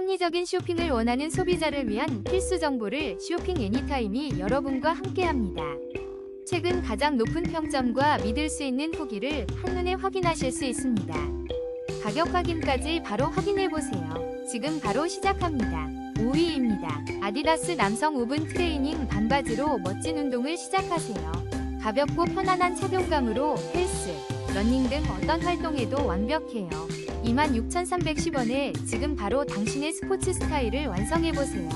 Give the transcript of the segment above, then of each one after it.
합리적인 쇼핑을 원하는 소비자를 위한 필수 정보를 쇼핑 애니타임이 여러분과 함께합니다. 최근 가장 높은 평점과 믿을 수 있는 후기를 한눈에 확인하실 수 있습니다. 가격 확인까지 바로 확인해 보세요. 지금 바로 시작합니다. 5위입니다. 아디다스 남성 오븐 트레이닝 반바지로 멋진 운동을 시작하세요. 가볍고 편안한 착용감으로 헬스, 러닝 등 어떤 활동에도 완벽해요. 26,310원에 지금 바로 당신의 스포츠 스타일을 완성해보세요.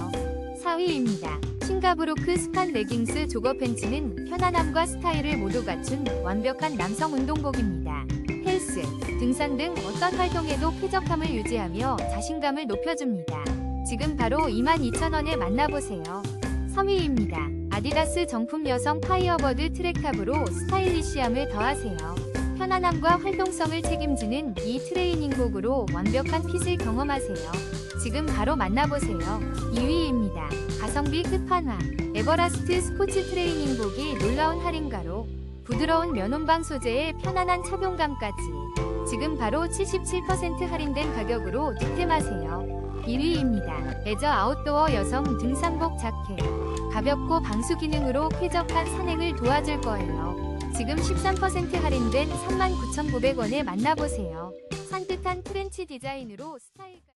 4위입니다. 싱가브로크 스판 레깅스 조거 팬츠는 편안함과 스타일을 모두 갖춘 완벽한 남성 운동복입니다. 헬스, 등산 등 어떤 활동에도 쾌적함을 유지하며 자신감을 높여줍니다. 지금 바로 22,000원에 만나보세요. 3위입니다. 아디다스 정품 여성 파이어버드 트랙탑으로 스타일리시함을 더하세요. 편안함과 활동성을 책임지는 이 트레이닝복으로 완벽한 핏을 경험하세요. 지금 바로 만나보세요. 2위입니다. 가성비 끝판왕 에버라스트 스포츠 트레이닝복이 놀라운 할인가로 부드러운 면온방 소재의 편안한 착용감까지 지금 바로 77% 할인된 가격으로 득템하세요. 1위입니다. 레저 아웃도어 여성 등산복 자켓 가볍고 방수 기능으로 쾌적한 산행을 도와줄 거예요. 지금 13% 할인된 39,900원에 만나보세요. 산뜻한 프렌치 디자인으로 스타일감